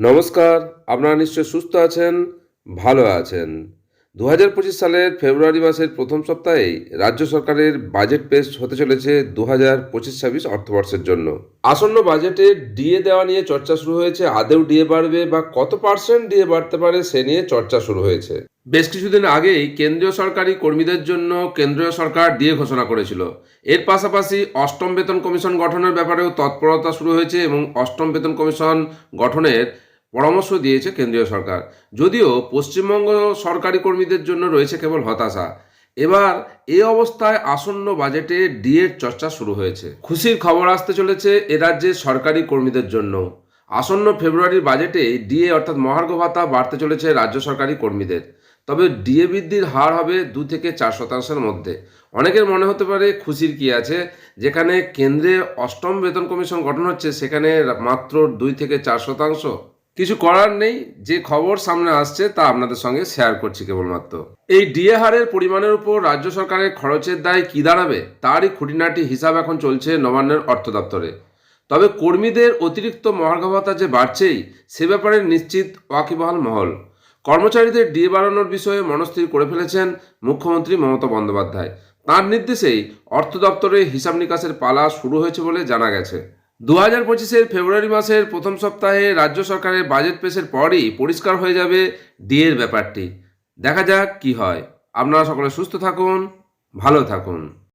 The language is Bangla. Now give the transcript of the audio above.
নমস্কার, আপনারা নিশ্চয় সুস্থ আছেন, ভালো আছেন। দু হাজার পঁচিশ সালের ফেব্রুয়ারি মাসের প্রথম সপ্তাহেই রাজ্য সরকারের বাজেট পেশ হতে চলেছে দু হাজার পঁচিশ ছাব্বিশ অর্থবর্ষের জন্য। আসন্ন বাজেটে ডিএ দেওয়া নিয়ে চর্চা শুরু হয়েছে, আদেও ডিএ বাড়বে বা কত পার্সেন্ট ডিএ বাড়তে পারে সে নিয়ে চর্চা শুরু হয়েছে। বেশ কিছুদিন আগেই কেন্দ্রীয় সরকারি কর্মীদের জন্য কেন্দ্রীয় সরকার ডিএ ঘোষণা করেছিল। এর পাশাপাশি অষ্টম বেতন কমিশন গঠনের ব্যাপারেও তৎপরতা শুরু হয়েছে এবং অষ্টম বেতন কমিশন গঠনের পরামর্শ দিয়েছে কেন্দ্রীয় সরকার। যদিও পশ্চিমবঙ্গ সরকারি কর্মীদের জন্য রয়েছে কেবল হতাশা। এবার এ অবস্থায় আসন্ন বাজেটে ডিএর চর্চা শুরু হয়েছে। খুশির খবর আসতে চলেছে এ রাজ্যের সরকারি কর্মীদের জন্য। আসন্ন ফেব্রুয়ারির বাজেটে ডিএ অর্থাৎ মহার্ঘ ভাতা বাড়তে চলেছে রাজ্য সরকারি কর্মীদের। তবে ডিএ বৃদ্ধির হার হবে দু থেকে চার শতাংশের মধ্যে। অনেকের মনে হতে পারে খুশির কি আছে? যেখানে কেন্দ্রে অষ্টম বেতন কমিশন গঠন হচ্ছে, সেখানে মাত্র দুই থেকে চার শতাংশ। কিছু করার নেই, যে খবর সামনে আসছে তা আপনাদের সঙ্গে শেয়ার করছি কেবলমাত্র। এই ডিএ হারের পরিমাণের উপর রাজ্য সরকারের খরচের দায় কী দাঁড়াবে, তারই খুঁটিনাটি হিসাব এখন চলছে নবান্নের অর্থ দপ্তরে। তবে কর্মীদের অতিরিক্ত মহার্ঘ ভাতা যে বাড়ছেই, সে ব্যাপারে নিশ্চিত ওয়াকিবহাল মহল। কর্মচারীদের ডিএ বাড়ানোর বিষয়ে মনস্থির করে ফেলেছেন মুখ্যমন্ত্রী মমতা বন্দ্যোপাধ্যায়। তাঁর নির্দেশেই অর্থ দপ্তরে হিসাব নিকাশের পালা শুরু হয়েছে বলে জানা গেছে। দু হাজার পঁচিশের ফেব্রুয়ারি মাসের প্রথম সপ্তাহে রাজ্য সরকারের বাজেট পেশের পরই পরিষ্কার হয়ে যাবে ডিএর ব্যাপারটি। দেখা যাক কি হয়। আপনারা সকলে সুস্থ থাকুন, ভালো থাকুন।